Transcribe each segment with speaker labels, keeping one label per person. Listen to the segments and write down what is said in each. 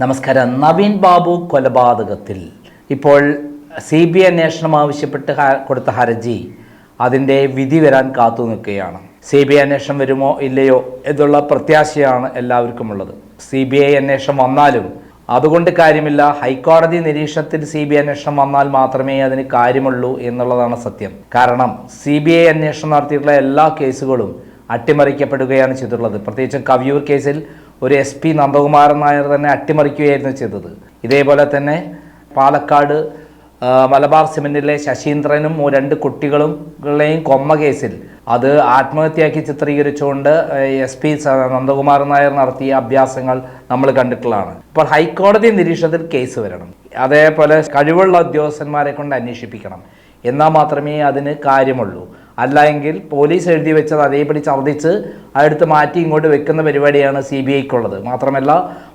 Speaker 1: നമസ്കാരം. നവീൻ ബാബു കൊലപാതകത്തിൽ. ഇപ്പോൾ സി ബി ഐ അന്വേഷണം ആവശ്യപ്പെട്ട് കൊടുത്ത ഹർജി അതിന്റെ വിധി വരാൻ കാത്തു നിൽക്കുകയാണ്. സി ബി ഐ അന്വേഷണം വരുമോ ഇല്ലയോ എന്നുള്ള പ്രത്യാശയാണ് എല്ലാവർക്കും ഉള്ളത് സി ബി ഐ അന്വേഷണം വന്നാലും അതുകൊണ്ട് കാര്യമില്ല. ഹൈക്കോടതി നിരീക്ഷണത്തിൽ സി ബി ഐ അന്വേഷണം വന്നാൽ മാത്രമേ അതിന് കാര്യമുള്ളൂ എന്നുള്ളതാണ് സത്യം. കാരണം സി ബി ഐ അന്വേഷണം നടത്തിയിട്ടുള്ള എല്ലാ കേസുകളും അട്ടിമറിക്കപ്പെടുകയാണ് ചെയ്തിട്ടുള്ളത്. പ്രത്യേകിച്ചും കവിയൂർ കേസിൽ ഒരു എസ് പി നന്ദകുമാരൻ നായർ തന്നെ അട്ടിമറിക്കുകയായിരുന്നു ചെയ്തത്. ഇതേപോലെ തന്നെ പാലക്കാട് മലബാർ സിമെന്റിലെ ശശീന്ദ്രനും രണ്ട് കുട്ടികളുടെയും കൊമ്മ കേസിൽ അത് ആത്മഹത്യയാക്കി ചിത്രീകരിച്ചുകൊണ്ട് എസ് പി നന്ദകുമാരൻ നായർ നടത്തിയ അഭ്യാസങ്ങൾ നമ്മൾ കണ്ടിട്ടുള്ളതാണ്. ഇപ്പോൾ ഹൈക്കോടതി നിരീക്ഷണത്തിൽ കേസ് വരണം. അതേപോലെ കഴിവുള്ള ഉദ്യോഗസ്ഥന്മാരെ കൊണ്ട് അന്വേഷിപ്പിക്കണം. എന്നാൽ മാത്രമേ അതിന് കാര്യമുള്ളൂ. അല്ല എങ്കിൽ പോലീസ് എഴുതി വെച്ചത് അതേപടി ഛർദ്ദിച്ച് അടുത്ത് മാറ്റി ഇങ്ങോട്ട് വെക്കുന്ന പരിപാടിയാണ് സി ബി ഐക്കുള്ളത്. മാത്രമല്ല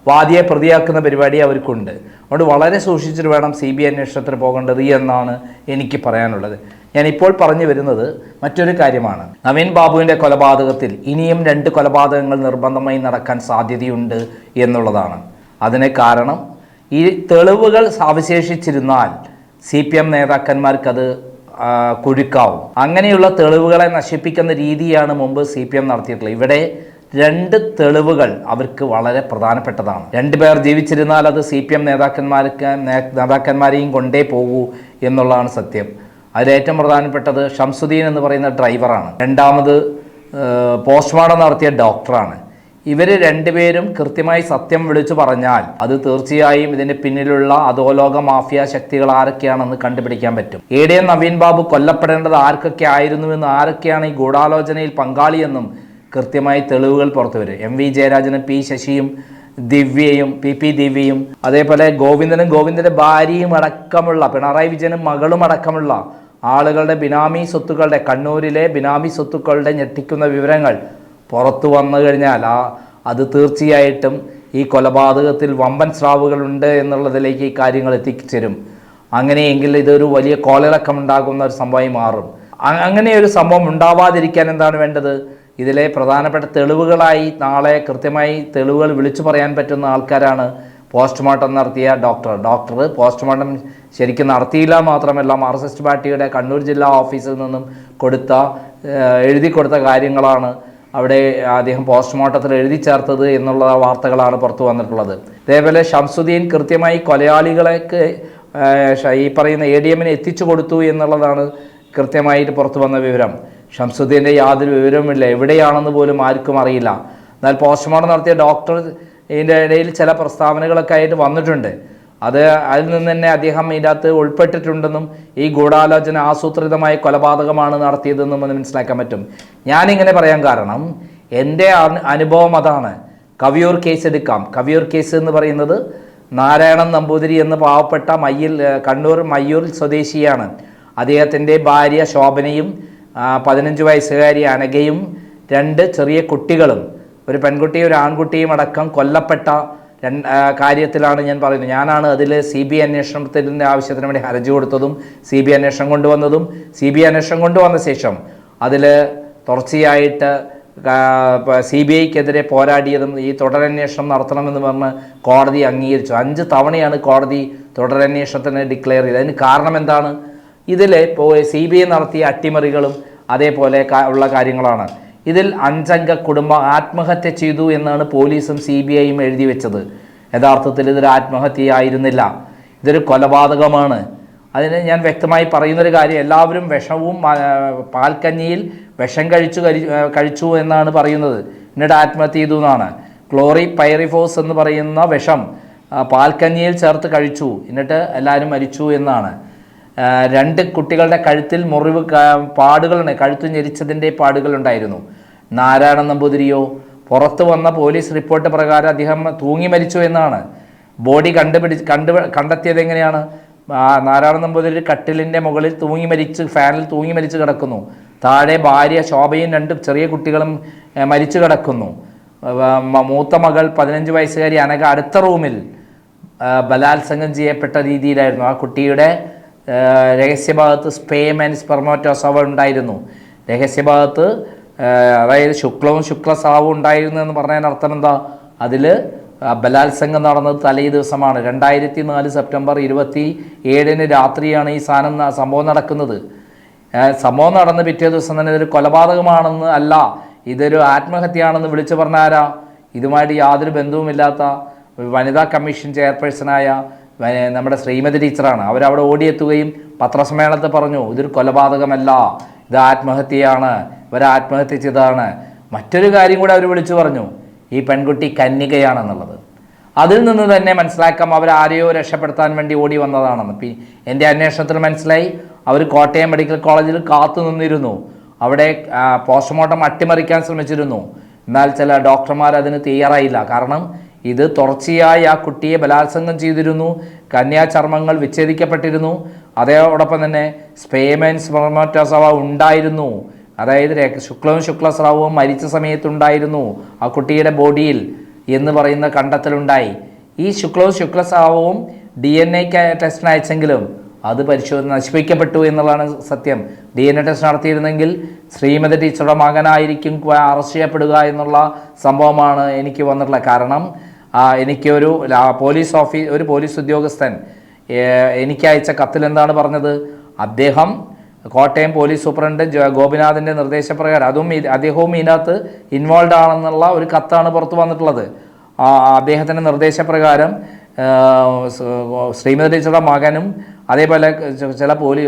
Speaker 1: വാദിയെ പ്രതിയാക്കുന്ന പരിപാടി അവർക്കുണ്ട്. അതുകൊണ്ട് വളരെ സൂക്ഷിച്ചിട്ട് വേണം സി ബി ഐ അന്വേഷണത്തിന് പോകേണ്ടത് എന്നാണ് എനിക്ക് പറയാനുള്ളത്. ഞാനിപ്പോൾ പറഞ്ഞു വരുന്നത് മറ്റൊരു കാര്യമാണ്. നവീൻ ബാബുവിന്റെ കൊലപാതകത്തിൽ ഇനിയും രണ്ട് കൊലപാതകങ്ങൾ നിർബന്ധമായി നടക്കാൻ സാധ്യതയുണ്ട് എന്നുള്ളതാണ്. അതിന് കാരണം ഈ തെളിവുകൾ അവശേഷിച്ചിരുന്നാൽ സി പി എം നേതാക്കന്മാർക്കത് കുഴുക്കാവും അങ്ങനെയുള്ള തെളിവുകളെ നശിപ്പിക്കുന്ന രീതിയാണ് മുമ്പ് സി പി എം നടത്തിയിട്ടുള്ളത്. ഇവിടെ രണ്ട് തെളിവുകൾ അവർക്ക് വളരെ പ്രധാനപ്പെട്ടതാണ്. രണ്ടുപേർ ജീവിച്ചിരുന്നാൽ അത് സി പി എം നേതാക്കന്മാർക്ക് നേതാക്കന്മാരെയും കൊണ്ടേ പോകൂ എന്നുള്ളതാണ് സത്യം. അതിലേറ്റവും പ്രധാനപ്പെട്ടത് ഷംസുദ്ദീൻ എന്ന് പറയുന്ന ഡ്രൈവറാണ് രണ്ടാമത് പോസ്റ്റ്മോർട്ടം നടത്തിയ ഡോക്ടറാണ് ഇവർ രണ്ടുപേരും കൃത്യമായി സത്യം വിളിച്ചു പറഞ്ഞാൽ അത് തീർച്ചയായും ഇതിന് പിന്നിലുള്ള അധോലോക മാഫിയ ശക്തികൾ ആരൊക്കെയാണെന്ന് കണ്ടുപിടിക്കാൻ പറ്റും. A D M Naveen Babu കൊല്ലപ്പെടേണ്ടത് ആർക്കൊക്കെ ആയിരുന്നുവെന്ന് ആരൊക്കെയാണ് ഈ ഗൂഢാലോചനയിൽ പങ്കാളിയെന്നും കൃത്യമായി തെളിവുകൾ പുറത്തുവരും എം വി ജയരാജനും പി ശശിയും ദിവ്യയും പി പി ദിവ്യയും അതേപോലെ ഗോവിന്ദനും ഗോവിന്ദന്റെ ഭാര്യയും അടക്കമുള്ള പിണറായി വിജയനും മകളും അടക്കമുള്ള ആളുകളുടെ ബിനാമി സ്വത്തുക്കളുടെ കണ്ണൂരിലെ ബിനാമി സ്വത്തുക്കളുടെ ഞെട്ടിക്കുന്ന വിവരങ്ങൾ പുറത്തു വന്നു കഴിഞ്ഞാൽ ആ അത് തീർച്ചയായിട്ടും ഈ കൊലപാതകത്തിൽ വമ്പൻ സ്രാവുകളുണ്ട് എന്നുള്ളതിലേക്ക് ഈ കാര്യങ്ങൾ എത്തിച്ചേരും. അങ്ങനെയെങ്കിൽ ഇതൊരു വലിയ കോളിളക്കം ഉണ്ടാകുന്ന ഒരു സംഭവമായി മാറും. അങ്ങനെ ഒരു സംഭവം ഉണ്ടാവാതിരിക്കാൻ എന്താണ് വേണ്ടത്? ഇതിലെ പ്രധാനപ്പെട്ട തെളിവുകളായി നാളെ കൃത്യമായി തെളിവുകൾ വിളിച്ചു പറയാൻ പറ്റുന്ന ആൾക്കാരാണ് പോസ്റ്റ്മോർട്ടം നടത്തിയ ഡോക്ടർ. ഡോക്ടർ പോസ്റ്റ്മോർട്ടം ശരിക്കും നടത്തിയില്ല മാത്രമല്ല മാർസിസ്റ്റ് പാർട്ടിയുടെ കണ്ണൂർ ജില്ലാ ഓഫീസിൽ നിന്നും കൊടുത്ത എഴുതി കൊടുത്ത കാര്യങ്ങളാണ് അവിടെ അദ്ദേഹം പോസ്റ്റ്മോർട്ടത്തിൽ എഴുതി ചേർത്തത് എന്നുള്ള വാർത്തകളാണ് പുറത്തു വന്നിട്ടുള്ളത്. അതേപോലെ ഷംസുദ്ദീൻ കൃത്യമായി കൊലയാളികളെക്ക് ഏഹ്, ഈ പറയുന്ന എ ഡി എമ്മിന് എത്തിച്ചു കൊടുത്തു എന്നുള്ളതാണ് കൃത്യമായിട്ട് പുറത്തു വന്ന വിവരം. ഷംസുദ്ദീന്റെ യാതൊരു വിവരവുമില്ല. എവിടെയാണെന്ന് പോലും ആർക്കും അറിയില്ല. എന്നാൽ പോസ്റ്റ്മോർട്ടം നടത്തിയ ഡോക്ടർ ഇതിന്റെ ഇടയിൽ ചില പ്രസ്താവനകളൊക്കെ ആയിട്ട് വന്നിട്ടുണ്ട്. അത് അതിൽ നിന്ന് തന്നെ അദ്ദേഹം ഇതിനകത്ത് ഉൾപ്പെട്ടിട്ടുണ്ടെന്നും ഈ ഗൂഢാലോചന ആസൂത്രിതമായ കൊലപാതകമാണ് നടത്തിയതെന്നും ഒന്ന് മനസ്സിലാക്കാൻ പറ്റും. ഞാനിങ്ങനെ പറയാൻ കാരണം എന്റെ അനുഭവം അതാണ്. കവിയൂർ കേസ് എടുക്കാം. കവിയൂർ കേസ് എന്ന് പറയുന്നത് നാരായണൻ നമ്പൂതിരി എന്ന പാവപ്പെട്ട മയ്യിൽ കണ്ണൂർ മയ്യൂർ സ്വദേശിയാണ്. അദ്ദേഹത്തിന്റെ ഭാര്യ ശോഭനയും പതിനഞ്ച് വയസ്സുകാരി അനഘയും രണ്ട് ചെറിയ കുട്ടികളും. ഒരു പെൺകുട്ടിയും ഒരു ആൺകുട്ടിയും അടക്കം കൊല്ലപ്പെട്ട കാര്യത്തിലാണ് ഞാൻ പറയുന്നത്. ഞാനാണ് അതിൽ സി ബി അന്വേഷണത്തിന്റെ ആവശ്യത്തിന് വേണ്ടി ഹർജി കൊടുത്തതും സി ബി അന്വേഷണം കൊണ്ടുവന്നതും സി ബി അന്വേഷണം കൊണ്ടുവന്ന ശേഷം അതിൽ തുടർച്ചയായിട്ട് സി ബി ഐക്കെതിരെ പോരാടിയതും ഈ തുടരന്വേഷണം നടത്തണമെന്ന് പറഞ്ഞ് കോടതി അംഗീകരിച്ചു. അഞ്ച് തവണയാണ് കോടതി തുടരന്വേഷണത്തിന് ഡിക്ലെയർ ചെയ്തത്. അതിന് കാരണം എന്താണ്? ഇതിൽ ഇപ്പോൾ സി ബി ഐ നടത്തിയ അട്ടിമറികളും അതേപോലെ ഉള്ള കാര്യങ്ങളാണ്. ഇതിൽ അഞ്ചംഗ കുടുംബം ആത്മഹത്യ ചെയ്തു എന്നാണ് പോലീസും സി ബി ഐയും എഴുതി വെച്ചത്. യഥാർത്ഥത്തിൽ ഇതൊരു ആത്മഹത്യയായിരുന്നില്ല ഇതൊരു കൊലപാതകമാണ്. അതിന് ഞാൻ വ്യക്തമായി പറയുന്നൊരു കാര്യം എല്ലാവരും വിഷവും പാൽക്കഞ്ഞിയിൽ വിഷം കഴിച്ചു കഴിച്ചു എന്നാണ് പറയുന്നത്. എന്നിട്ട് ആത്മഹത്യ ചെയ്തു എന്നാണ്. ക്ലോറി പൈറിഫോസ് എന്ന് പറയുന്ന വിഷം പാൽക്കഞ്ഞിയിൽ ചേർത്ത് കഴിച്ചു. എന്നിട്ട് എല്ലാവരും മരിച്ചു എന്നാണ്. രണ്ട് കുട്ടികളുടെ കഴുത്തിൽ മുറിവ് പാടുകളുണ്ട്. കഴുത്തു ഞെരിച്ചതിന്റെ പാടുകളുണ്ടായിരുന്നു. നാരായണ നമ്പൂതിരിയോ പുറത്തു വന്ന പോലീസ് റിപ്പോർട്ട് പ്രകാരം അദ്ദേഹം തൂങ്ങി മരിച്ചു എന്നാണ്. ബോഡി കണ്ടുപിടി കണ്ടു കണ്ടെത്തിയത് എങ്ങനെയാണ്? നാരായണ നമ്പൂതിരി കട്ടിലിന്റെ മുകളിൽ തൂങ്ങി മരിച്ച് ഫാനിൽ തൂങ്ങി മരിച്ച് കിടക്കുന്നു. താഴെ ഭാര്യ ശോഭയും രണ്ട് ചെറിയ കുട്ടികളും മരിച്ചു കിടക്കുന്നു. മൂത്ത മകൾ പതിനഞ്ച് വയസ്സുകാരി അനക അടുത്ത റൂമിൽ ബലാത്സംഗം ചെയ്യപ്പെട്ട രീതിയിലായിരുന്നു. ആ കുട്ടിയുടെ രഹസ്യഭാഗത്ത് സ്പേം ആൻഡ് സ്പെർമോറ്റോസവ ഉണ്ടായിരുന്നു. രഹസ്യഭാഗത്ത് അതായത് ശുക്ലവും ശുക്ലസാവും ഉണ്ടായിരുന്നു എന്ന് പറഞ്ഞതിന് അർത്ഥം എന്താ? അതിൽ ബലാത്സംഗം നടന്നത് തലേ ദിവസമാണ്. രണ്ടായിരത്തി നാല് സെപ്റ്റംബർ ഇരുപത്തി ഏഴിന് രാത്രിയാണ് ഈ സാധനം സംഭവം നടക്കുന്നത്. സംഭവം നടന്ന് പിറ്റേ ദിവസം തന്നെ ഇതൊരു കൊലപാതകമാണെന്ന് അല്ല ഇതൊരു ആത്മഹത്യയാണെന്ന് വിളിച്ചു പറഞ്ഞ ആരാ? ഇതുമായിട്ട് യാതൊരു ബന്ധവുമില്ലാത്ത വനിതാ കമ്മീഷൻ ചെയർപേഴ്സണായ നമ്മുടെ ശ്രീമതി ടീച്ചറാണ്. അവരവിടെ ഓടിയെത്തുകയും പത്രസമ്മേളനത്തിൽ പറഞ്ഞു ഇതൊരു കൊലപാതകമല്ല. ഇത് ആത്മഹത്യയാണ്. ഇവർ ആത്മഹത്യ ചെയ്തതാണ്. മറ്റൊരു കാര്യം കൂടെ അവർ വിളിച്ചു പറഞ്ഞു ഈ പെൺകുട്ടി കന്യകയാണെന്നുള്ളത്. അതിൽ നിന്ന് തന്നെ മനസ്സിലാക്കാം അവർ ആരെയോ രക്ഷപ്പെടുത്താൻ വേണ്ടി ഓടി വന്നതാണെന്ന്. പി എന്റെ അന്വേഷണത്തിൽ മനസ്സിലായി അവർ കോട്ടയം മെഡിക്കൽ കോളേജിൽ കാത്തു നിന്നിരുന്നു. അവിടെ പോസ്റ്റ്മോർട്ടം അട്ടിമറിക്കാൻ ശ്രമിച്ചിരുന്നു. എന്നാൽ ചില ഡോക്ടർമാർ അതിന് തയ്യാറായില്ല. കാരണം ഇത് തുടർച്ചയായി ആ കുട്ടിയെ ബലാത്സംഗം ചെയ്തിരുന്നു. കന്യാചർമ്മങ്ങൾ വിച്ഛേദിക്കപ്പെട്ടിരുന്നു. അതോടൊപ്പം തന്നെ സ്പേമൻ സ്പെർമോറ്റോസവ ഉണ്ടായിരുന്നു. അതായത് ശുക്ലവും ശുക്ലസ്രാവവും മരിച്ച സമയത്തുണ്ടായിരുന്നു ആ കുട്ടിയുടെ ബോഡിയിൽ എന്ന് പറയുന്ന കണ്ടെത്തലുണ്ടായി. ഈ ശുക്ലവും ശുക്ലസ്രാവവും ഡി എൻ എ ടെസ്റ്റിന് അയച്ചെങ്കിലും അത് പരിശോധന നശിപ്പിക്കപ്പെട്ടു എന്നുള്ളതാണ് സത്യം. ഡി എൻ എ ടെസ്റ്റ് നടത്തിയിരുന്നെങ്കിൽ ശ്രീമതി ടീച്ചറുടെ മകനായിരിക്കും അറസ്റ്റ് ചെയ്യപ്പെടുക എന്നുള്ള സംഭവമാണ് എനിക്ക് വന്നിട്ടുള്ളത്. കാരണം ആ, എനിക്കൊരു ലാ- പോലീസ് ഓഫീസ് ഒരു പോലീസ് ഉദ്യോഗസ്ഥൻ എനിക്ക് അയച്ച കത്തിൽ എന്താണ് പറഞ്ഞത്? അദ്ദേഹം കോട്ടയം പോലീസ് സൂപ്രണ്ട് ഗോപിനാഥിന്റെ നിർദ്ദേശപ്രകാരം അതും അദ്ദേഹവും ഇതിനകത്ത് ഇൻവോൾവ് ആണെന്നുള്ള ഒരു കത്താണ് പുറത്തു വന്നിട്ടുള്ളത്. അദ്ദേഹത്തിന്റെ നിർദ്ദേശപ്രകാരം ശ്രീമതി ടീച്ചറുടെ മകനും അതേപോലെ ചില പോലീ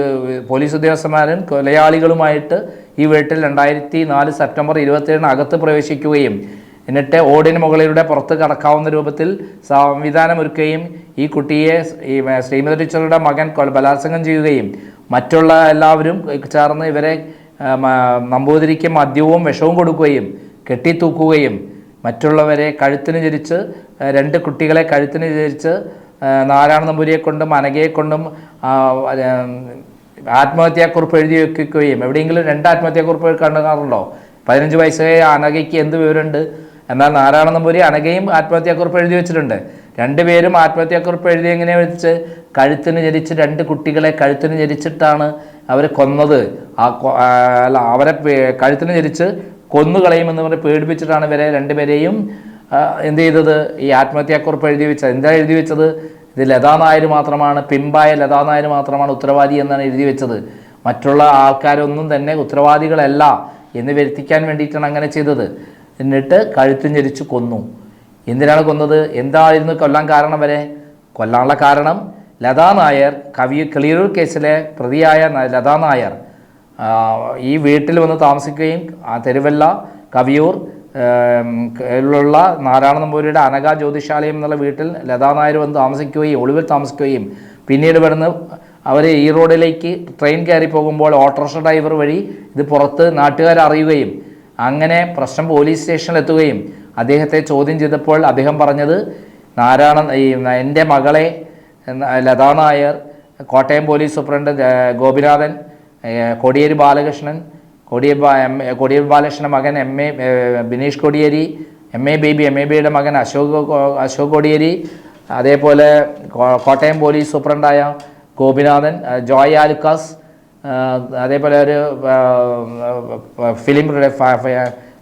Speaker 1: പോലീസ് ഉദ്യോഗസ്ഥന്മാരും കൊലയാളികളുമായിട്ട് ഈ വീട്ടിൽ രണ്ടായിരത്തി നാല് സെപ്റ്റംബർ ഇരുപത്തിയേഴിന് അകത്ത് പ്രവേശിക്കുകയും എന്നിട്ട് ഓടിന് മുകളിലൂടെ പുറത്ത് കടക്കാവുന്ന രൂപത്തിൽ സംവിധാനം ഒരുക്കുകയും ഈ കുട്ടിയെ ഈ ശ്രീമതി ടീച്ചറുടെ മകൻ ബലാത്സംഗം ചെയ്യുകയും മറ്റുള്ള എല്ലാവരും ചേർന്ന് ഇവരെ നമ്പൂതിരിക്ക് മദ്യവും വിഷവും കൊടുക്കുകയും കെട്ടിത്തൂക്കുകയും മറ്റുള്ളവരെ കഴുത്തിന് ചരിച്ച് രണ്ട് കുട്ടികളെ കഴുത്തിന് ചരിച്ച് നാരായണ നമ്പൂരിയെ കൊണ്ടും അനഘയെ കൊണ്ടും ആത്മഹത്യാക്കുറിപ്പ് എഴുതി വെക്കുകയും എവിടെയെങ്കിലും രണ്ട് ആത്മഹത്യാക്കുറിപ്പ് കണ്ടു കാണാറുണ്ടോ പതിനഞ്ച് വയസ്സായ അനഘയ്ക്ക് എന്ത് വിവരമുണ്ട്? എന്നാൽ നാരായണ നമ്പൂരി അനഘയും ആത്മഹത്യാക്കുറിപ്പ് എഴുതി വെച്ചിട്ടുണ്ട്. രണ്ടുപേരും ആത്മഹത്യാക്കുറിപ്പ് എഴുതി എങ്ങനെ വെച്ച്? കഴുത്തിന് ജനിച്ച് രണ്ട് കുട്ടികളെ കഴുത്തിന് ജനിച്ചിട്ടാണ് അവർ കൊന്നത്. ആ അല്ല അവരെ കഴുത്തിന് ജനിച്ച് കൊന്നുകളയുമെന്ന് പറഞ്ഞ് പേടിപ്പിച്ചിട്ടാണ് ഇവരെ രണ്ടുപേരെയും എന്ത് ചെയ്തത്? ഈ ആത്മഹത്യാക്കുറിപ്പ് എഴുതി വെച്ചത്. എന്താ എഴുതി വെച്ചത്? ഇത് ലതാ നായർ മാത്രമാണ് പിമ്പായ ലതാ നായർ മാത്രമാണ് ഉത്തരവാദി എന്നാണ് എഴുതി വെച്ചത്. മറ്റുള്ള ആൾക്കാരൊന്നും തന്നെ ഉത്തരവാദികളല്ല എന്ന് വരുത്തിക്കാൻ വേണ്ടിയിട്ടാണ് അങ്ങനെ ചെയ്തത്. എന്നിട്ട് കഴുത്തും ഞെരിച്ച് കൊന്നു. എന്തിനാണ് കൊന്നത്? എന്തായിരുന്നു കൊല്ലാൻ കാരണം വരെ? കൊല്ലാനുള്ള കാരണം ലതാ നായർ കവി കിളിയൂർ കേസിലെ പ്രതിയായ ലതാ നായർ. ഈ വീട്ടിൽ വന്ന് താമസിക്കുകയും തെരുവല്ല കവിയൂർ ുള്ള നാരായണ നമ്പൂരിയുടെ അനഘ ജ്യോതിശാലയം എന്നുള്ള വീട്ടിൽ ലതാ നായർ വന്ന് താമസിക്കുകയും ഒളിവിൽ താമസിക്കുകയും പിന്നീട് വരുന്ന അവർ ഈ റോഡിലേക്ക് ട്രെയിൻ കയറി പോകുമ്പോൾ ഓട്ടോറിക്ഷ ഡ്രൈവർ വഴി ഇത് പുറത്ത് നാട്ടുകാർ അറിയുകയും അങ്ങനെ പ്രശ്നം പോലീസ് സ്റ്റേഷനിൽ എത്തുകയും അദ്ദേഹത്തെ ചോദ്യം ചെയ്തപ്പോൾ അദ്ദേഹം പറഞ്ഞത് നാരായണ ഈ എന്റെ മകളെ ലതാ നായർ കോട്ടയം പോലീസ് സൂപ്രണ്ട് ഗോപിനാഥൻ കോടിയേരി ബാലകൃഷ്ണൻ കോടിയേരി കോടിയേരി ബാലകൃഷ്ണന്റെ മകൻ M A Bineesh Kodiyeri M A Baby M A ബിയുടെ മകൻ അശോക് അശോക് കോടിയേരി അതേപോലെ കോട്ടയം പോലീസ് സൂപ്രണ്ടായ ഗോപിനാഥൻ ജോയ് ആലുക്കാസ് അതേപോലെ ഒരു ഫിലിം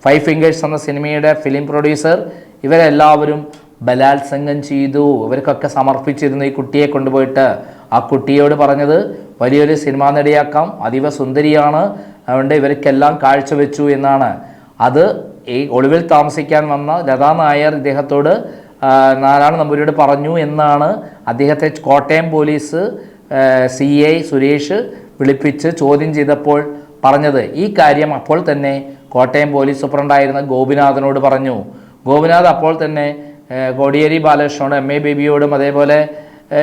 Speaker 1: ഫൈവ് ഫിംഗേഴ്സ് എന്ന സിനിമയുടെ ഫിലിം പ്രൊഡ്യൂസർ ഇവരെല്ലാവരും ബലാത്സംഗം ചെയ്തു. ഇവർക്കൊക്കെ സമർപ്പിച്ചിരുന്നു ഈ കുട്ടിയെ കൊണ്ടുപോയിട്ട്. ആ കുട്ടിയോട് പറഞ്ഞത് വലിയൊരു സിനിമാ നടിയാക്കാം. അതീവ സുന്ദരിയാണ്. അതുകൊണ്ട് ഇവർക്കെല്ലാം കാഴ്ചവെച്ചു എന്നാണ്. അത് ഈ ഒളിവിൽ താമസിക്കാൻ വന്ന ലതാ നായർ ഇദ്ദേഹത്തോട് നാരായണ നമ്പൂരിയോട് പറഞ്ഞു എന്നാണ്. അദ്ദേഹത്തെ Kottayam police C I Suresh വിളിപ്പിച്ച് ചോദ്യം ചെയ്തപ്പോൾ പറഞ്ഞത് ഈ കാര്യം അപ്പോൾ തന്നെ കോട്ടയം പോലീസ് സൂപ്രണ്ടായിരുന്ന ഗോപിനാഥനോട് പറഞ്ഞു. ഗോപിനാഥ് അപ്പോൾ തന്നെ കോടിയേരി ബാലകൃഷ്ണനോട് എം. എ. ബേബിയോടും അതേപോലെ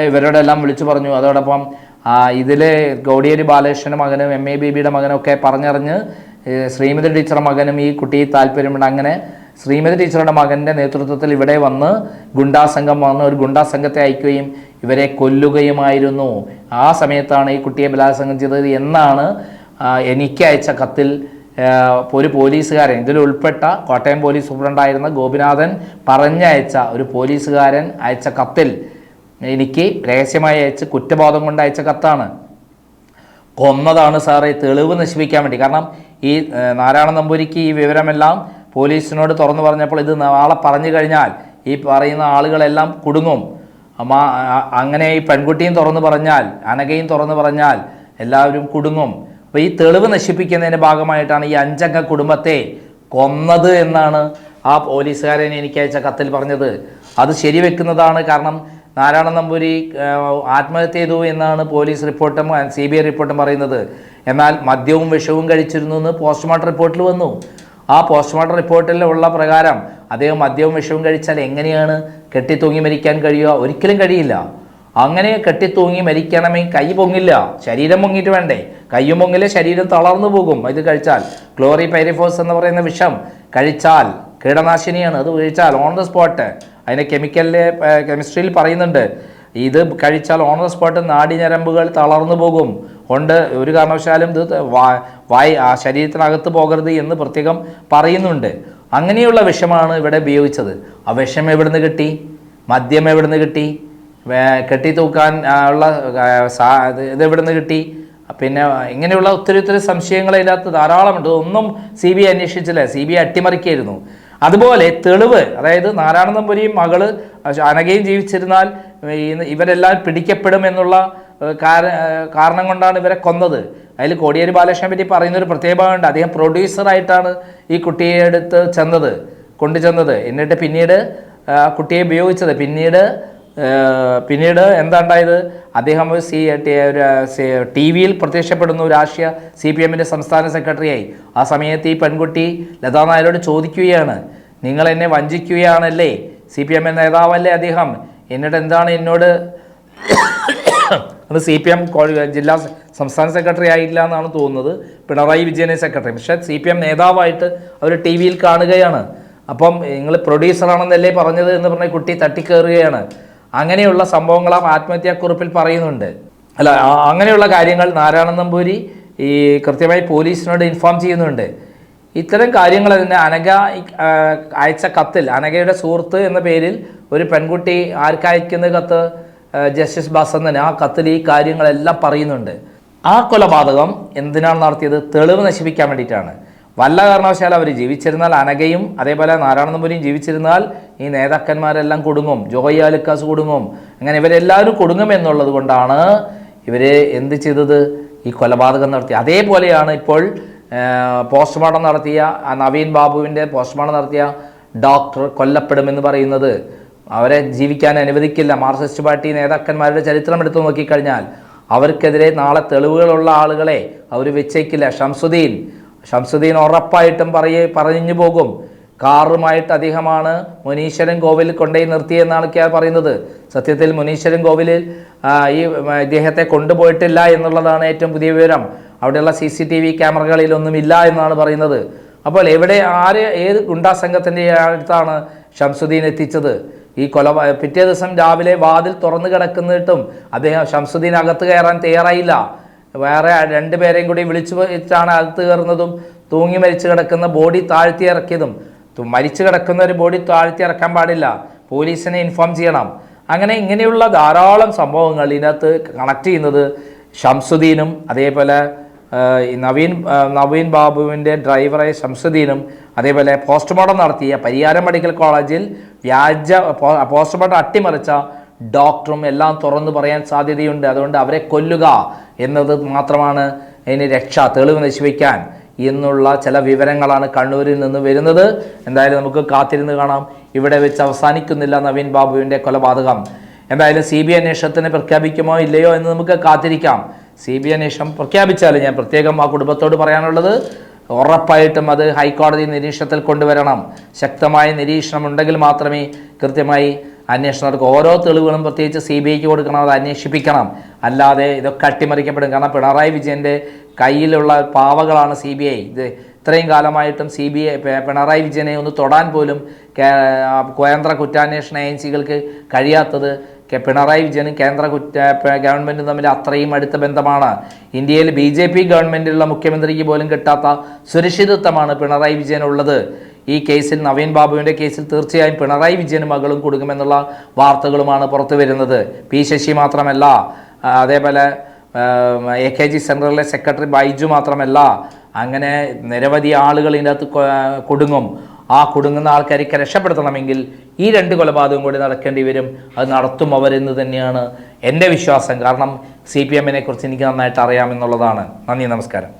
Speaker 1: ഇവരോടെല്ലാം വിളിച്ചു പറഞ്ഞു. അതോടൊപ്പം ഇതിൽ കോടിയേരി ബാലകൃഷ്ണന്റെ മകനും എം. എ. ബേബിയുടെ മകനും ഒക്കെ പറഞ്ഞറിഞ്ഞ് ശ്രീമതി ടീച്ചറുടെ മകനും ഈ കുട്ടിയെ താല്പര്യമുണ്ട്. അങ്ങനെ ശ്രീമതി ടീച്ചറുടെ മകന്റെ നേതൃത്വത്തിൽ ഇവിടെ വന്ന് ഗുണ്ടാ സംഘം വന്ന് ഒരു ഗുണ്ടാ സംഘത്തെ അയക്കുകയും ഇവരെ കൊല്ലുകയുമായിരുന്നു. ആ സമയത്താണ് ഈ കുട്ടിയെ ബലാത്സംഗം ചെയ്തത് എന്നാണ് എനിക്ക് അയച്ച കത്തിൽ ഒരു പോലീസുകാരൻ ഇതിൽ ഉൾപ്പെട്ട കോട്ടയം പോലീസ് സൂപ്രണ്ടായിരുന്ന ഗോപിനാഥൻ പറഞ്ഞയച്ച ഒരു പോലീസുകാരൻ അയച്ച കത്തിൽ എനിക്ക് രഹസ്യമായി അയച്ച് കുറ്റബോധം കൊണ്ട് അയച്ച കത്താണ്. കൊന്നതാണ് സാറേ തെളിവ് നശിപ്പിക്കാൻ വേണ്ടി. കാരണം ഈ നാരായണ നമ്പൂരിക്ക് ഈ വിവരമെല്ലാം പോലീസിനോട് തുറന്നു പറഞ്ഞപ്പോൾ ഇത് നാളെ പറഞ്ഞു കഴിഞ്ഞാൽ ഈ പറയുന്ന ആളുകളെല്ലാം കുടുങ്ങും. അങ്ങനെ ഈ പെൺകുട്ടിയും തുറന്നു പറഞ്ഞാൽ അനകയും തുറന്നു പറഞ്ഞാൽ എല്ലാവരും കുടുങ്ങും. അപ്പോൾ ഈ തെളിവ് നശിപ്പിക്കുന്നതിന്റെ ഭാഗമായിട്ടാണ് ഈ അഞ്ചംഗ കുടുംബത്തെ കൊന്നത് എന്നാണ് ആ പോലീസുകാരൻ എനിക്ക് അയച്ച കത്തിൽ പറഞ്ഞത്. അത് ശരിവെക്കുന്നതാണ് കാരണം നാരായണ നമ്പൂരി ആത്മഹത്യ ചെയ്തു എന്നാണ് പോലീസ് റിപ്പോർട്ടും സി ബി ഐ റിപ്പോർട്ടും പറയുന്നത്. എന്നാൽ മദ്യവും വിഷവും കഴിച്ചിരുന്നു എന്ന് പോസ്റ്റ്മോർട്ടം റിപ്പോർട്ടിൽ വന്നു. ആ പോസ്റ്റ്മോർട്ടം റിപ്പോർട്ടിൽ ഉള്ള പ്രകാരം അദ്ദേഹം മദ്യവും വിഷവും കഴിച്ചാൽ എങ്ങനെയാണ് കെട്ടിത്തൂങ്ങി മരിക്കാൻ കഴിയുക? ഒരിക്കലും കഴിയില്ല. അങ്ങനെ കെട്ടിത്തൂങ്ങി മരിക്കണമെങ്കിൽ കൈ പൊങ്ങില്ല. ശരീരം പൊങ്ങിയിട്ട് വേണ്ടേ? കൈയും പൊങ്ങില്ല ശരീരം തളർന്നു പോകും. ഇത് കഴിച്ചാൽ ക്ലോറി പൈരിഫോസ് എന്ന് പറയുന്ന വിഷം കഴിച്ചാൽ കീടനാശിനിയാണ്. അത് കഴിച്ചാൽ ഓൺ ദ സ്പോട്ട് അതിനെ കെമിക്കലിലെ കെമിസ്ട്രിയിൽ പറയുന്നുണ്ട്. ഇത് കഴിച്ചാൽ ഓൺ ദ സ്പോട്ട് നാടിഞരമ്പുകൾ തളർന്നു പോകും. കൊണ്ട് ഒരു കാരണവശാലും ഇത് വായ് ആ ശരീരത്തിനകത്ത് പോകരുത് എന്ന് പ്രത്യേകം പറയുന്നുണ്ട്. അങ്ങനെയുള്ള വിഷമാണ് ഇവിടെ ഉപയോഗിച്ചത്. ആ വിഷം എവിടുന്ന് കിട്ടി? മദ്യം എവിടുന്ന് കിട്ടി? കെട്ടി തൂക്കാൻ ഉള്ള സാ- ഇത് എവിടുന്ന് കിട്ടി? പിന്നെ ഇങ്ങനെയുള്ള ഒത്തിരി ഒത്തിരി സംശയങ്ങളില്ലാത്ത ധാരാളമുണ്ട്. ഒന്നും സി ബി ഐ അന്വേഷിച്ചില്ല. സി ബി ഐ അട്ടിമറിക്കായിരുന്നു അതുപോലെ തെളിവ് അതായത് നാരായണ നമ്പൂരിയും മകൾ അനഘയും ജീവിച്ചിരുന്നാൽ ഇവരെല്ലാം പിടിക്കപ്പെടും എന്നുള്ള കാരണം കൊണ്ടാണ് ഇവരെ കൊന്നത്. അതിൽ കോടിയേരി ബാലകൃഷ്ണനെ പറ്റി പറയുന്നൊരു ഒരു പ്രത്യേക ഭാഗമുണ്ട് അദ്ദേഹം പ്രൊഡ്യൂസറായിട്ടാണ് ഈ കുട്ടിയെ എടുത്ത് ചെന്നത് കൊണ്ടുചെന്നത്. എന്നിട്ട് പിന്നീട് ആ കുട്ടിയെ ഉപയോഗിച്ചത്. പിന്നീട് പിന്നീട് എന്താ ഉണ്ടായത് അദ്ദേഹം ഒരു സി ടി വിയിൽ പ്രത്യക്ഷപ്പെടുന്നു. രാഷ്ട്രീയ സി പി എമ്മിന്റെ സംസ്ഥാന സെക്രട്ടറിയായി. ആ സമയത്ത് ഈ പെൺകുട്ടി ലതാ നായരോട് ചോദിക്കുകയാണ് നിങ്ങൾ എന്നെ വഞ്ചിക്കുകയാണല്ലേ? സി പി എം നേതാവല്ലേ അദ്ദേഹം? എന്നിട്ട് എന്താണ് എന്നോട് അത് സി പി എം ജില്ലാ സംസ്ഥാന സെക്രട്ടറി ആയില്ല എന്നാണ് തോന്നുന്നത്. പിണറായി വിജയനെ സെക്രട്ടറി. പക്ഷേ സി പി എം നേതാവായിട്ട് അവർ ടി വിയിൽ കാണുകയാണ്. അപ്പം നിങ്ങൾ പ്രൊഡ്യൂസറാണെന്നല്ലേ പറഞ്ഞത് എന്ന് പറഞ്ഞ കുട്ടി തട്ടിക്കയറുകയാണ് അങ്ങനെയുള്ള സംഭവങ്ങൾ ആ ആത്മഹത്യാക്കുറിപ്പിൽ പറയുന്നുണ്ട്. അല്ല അങ്ങനെയുള്ള കാര്യങ്ങൾ നാരായണ നമ്പൂരി ഈ കൃത്യമായി പോലീസിനോട് ഇൻഫോം ചെയ്യുന്നുണ്ട്. ഇത്തരം കാര്യങ്ങൾ തന്നെ അനഘ അയച്ച കത്തിൽ അനഘയുടെ സുഹൃത്ത് എന്ന പേരിൽ ഒരു പെൺകുട്ടി ആർക്കയക്കുന്ന കത്ത് ജസ്റ്റിസ് ബസന്തൻ ആ കത്തിൽ ഈ കാര്യങ്ങളെല്ലാം പറയുന്നുണ്ട്. ആ കൊലപാതകം എന്തിനാണ് നടത്തിയത്? തെളിവ് നശിപ്പിക്കാൻ വേണ്ടിയിട്ടാണ്. വല്ല കാരണവശാൽ അവർ ജീവിച്ചിരുന്നാൽ അനഘയും അതേപോലെ നാരായണ നമ്പൂരിയും ജീവിച്ചിരുന്നാൽ ഈ നേതാക്കന്മാരെല്ലാം കൊടുങ്ങും ജോയി ആലുക്കാസ് കുടുങ്ങും. അങ്ങനെ ഇവരെല്ലാവരും കുടുങ്ങും എന്നുള്ളത് കൊണ്ടാണ് ഇവർ എന്ത് ചെയ്തത്? ഈ കൊലപാതകം നടത്തി. അതേപോലെയാണ് ഇപ്പോൾ പോസ്റ്റ്മോർട്ടം നടത്തിയ നവീൻ ബാബുവിന്റെ പോസ്റ്റ്മോർട്ടം നടത്തിയ ഡോക്ടർ കൊല്ലപ്പെടുമെന്ന് പറയുന്നത്. അവരെ ജീവിക്കാൻ അനുവദിക്കില്ല. മാർക്സിസ്റ്റ് പാർട്ടി നേതാക്കന്മാരുടെ ചരിത്രം എടുത്തു നോക്കിക്കഴിഞ്ഞാൽ അവർക്കെതിരെ നാളെ തെളിവുകളുള്ള ആളുകളെ അവർ വെച്ചേക്കില്ല. ഷംസുദ്ദീൻ ഷംസുദ്ദീൻ ഉറപ്പായിട്ടും പറയ പറഞ്ഞു പോകും കാറുമായിട്ട് അദ്ദേഹമാണ് മുനീശ്വരൻ കോവിലിൽ കൊണ്ടുപോയി നിർത്തിയെന്നാണ് പറയുന്നത്. സത്യത്തിൽ മുനീശ്വരൻ കോവിലിൽ ഈ ഇദ്ദേഹത്തെ കൊണ്ടുപോയിട്ടില്ല എന്നുള്ളതാണ് ഏറ്റവും പുതിയ വിവരം. അവിടെയുള്ള സി സി ടി വി ക്യാമറകളിലൊന്നും ഇല്ല എന്നാണ് പറയുന്നത്. അപ്പോൾ എവിടെ ആര് ഏത് ഗുണ്ടാ സംഘത്തിന്റെ അടുത്താണ് ഷംസുദ്ദീൻ എത്തിച്ചത്? ഈ കൊല പിറ്റേ ദിവസം രാവിലെ വാതിൽ തുറന്നു കിടക്കുന്നിട്ടും അദ്ദേഹം ഷംസുദ്ദീൻ അകത്ത് കയറാൻ തയ്യാറായില്ല. വേറെ രണ്ടുപേരെയും കൂടി വിളിച്ചു വെച്ചാണ് അകത്ത് കയറുന്നതും തൂങ്ങി മരിച്ചു കിടക്കുന്ന ബോഡി താഴ്ത്തി ഇറക്കിയതും. മരിച്ചു കിടക്കുന്ന ഒരു ബോഡി താഴ്ത്തി ഇറക്കാൻ പാടില്ല. പോലീസിനെ ഇൻഫോം ചെയ്യണം. അങ്ങനെ ഇങ്ങനെയുള്ള ധാരാളം സംഭവങ്ങൾ ഇതിനകത്ത് കണക്ട് ചെയ്യുന്നത് ഷംസുദ്ദീനും അതേപോലെ നവീൻ നവീൻ ബാബുവിന്റെ ഡ്രൈവറായ ശംസുദ്ദീനും അതേപോലെ പോസ്റ്റ്മോർട്ടം നടത്തിയ പരിയാരം മെഡിക്കൽ കോളേജിൽ വ്യാജ പോസ്റ്റ്മോർട്ടം അട്ടിമറിച്ച ഡോക്ടറും എല്ലാം തുറന്നു പറയാൻ സാധ്യതയുണ്ട്. അതുകൊണ്ട് അവരെ കൊല്ലുക എന്നത് മാത്രമാണ് ഇനി രക്ഷ തെളിവ് നശിപ്പിക്കാൻ എന്നുള്ള ചില വിവരങ്ങളാണ് കണ്ണൂരിൽ നിന്ന് വരുന്നത്. എന്തായാലും നമുക്ക് കാത്തിരുന്ന് കാണാം. ഇവിടെ വെച്ച് അവസാനിക്കുന്നില്ല നവീൻ ബാബുവിന്റെ കൊലപാതകം. എന്തായാലും സി ബി അന്വേഷണത്തിന് പ്രഖ്യാപിക്കുമോ ഇല്ലയോ എന്ന് നമുക്ക് കാത്തിരിക്കാം. സി ബി അന്വേഷണം പ്രഖ്യാപിച്ചാൽ ഞാൻ പ്രത്യേകം ആ കുടുംബത്തോട് പറയാനുള്ളത് ഉറപ്പായിട്ടും അത് ഹൈക്കോടതി നിരീക്ഷണത്തിൽ കൊണ്ടുവരണം. ശക്തമായ നിരീക്ഷണം ഉണ്ടെങ്കിൽ മാത്രമേ കൃത്യമായി അന്വേഷണം നടക്കും ഓരോ തെളിവുകളും പ്രത്യേകിച്ച് സി ബി ഐക്ക് കൊടുക്കണം അത് അന്വേഷിപ്പിക്കണം. അല്ലാതെ ഇതൊക്കെ അട്ടിമറിക്കപ്പെടും. കാരണം പിണറായി വിജയന്റെ കയ്യിലുള്ള പാവകളാണ് സി ബി ഐ. ഇത് ഇത്രയും കാലമായിട്ടും സി ബി ഐ പിണറായി വിജയനെ ഒന്ന് തൊടാൻ പോലും കേന്ദ്ര കുറ്റാന്വേഷണ ഏജൻസികൾക്ക് കഴിയാത്തത് പിണറായി വിജയനും കേന്ദ്ര കുറ്റ ഗവൺമെന്റും തമ്മിൽ അത്രയും അടുത്ത ബന്ധമാണ്. ഇന്ത്യയിൽ ബി ജെ പി ഗവൺമെന്റിലുള്ള മുഖ്യമന്ത്രിക്ക് പോലും കിട്ടാത്ത സുരക്ഷിതത്വമാണ് പിണറായി വിജയനുള്ളത്. ഈ കേസിൽ നവീൻ ബാബുവിന്റെ കേസിൽ തീർച്ചയായും പിണറായി വിജയനും മകളും കൊടുക്കുമെന്നുള്ള വാർത്തകളുമാണ് പുറത്തു വരുന്നത്. പി ശശി മാത്രമല്ല അതേപോലെ എ കെ ജി സെൻട്രലിലെ സെക്രട്ടറി ബൈജു മാത്രമല്ല അങ്ങനെ നിരവധി ആളുകൾ ഇതിനകത്ത് കൊ- കുടുങ്ങും. ആ കുടുങ്ങുന്ന ആൾക്കാരൊക്കെ രക്ഷപ്പെടുത്തണമെങ്കിൽ ഈ രണ്ട് കൊലപാതകം കൂടി നടക്കേണ്ടി വരും. അത് നടത്തും അവരെന്ന് തന്നെയാണ് എന്റെ വിശ്വാസം. കാരണം സി പി എമ്മിനെ കുറിച്ച് എനിക്ക് നന്നായിട്ട് അറിയാമെന്നുള്ളതാണ് നന്ദി നമസ്കാരം.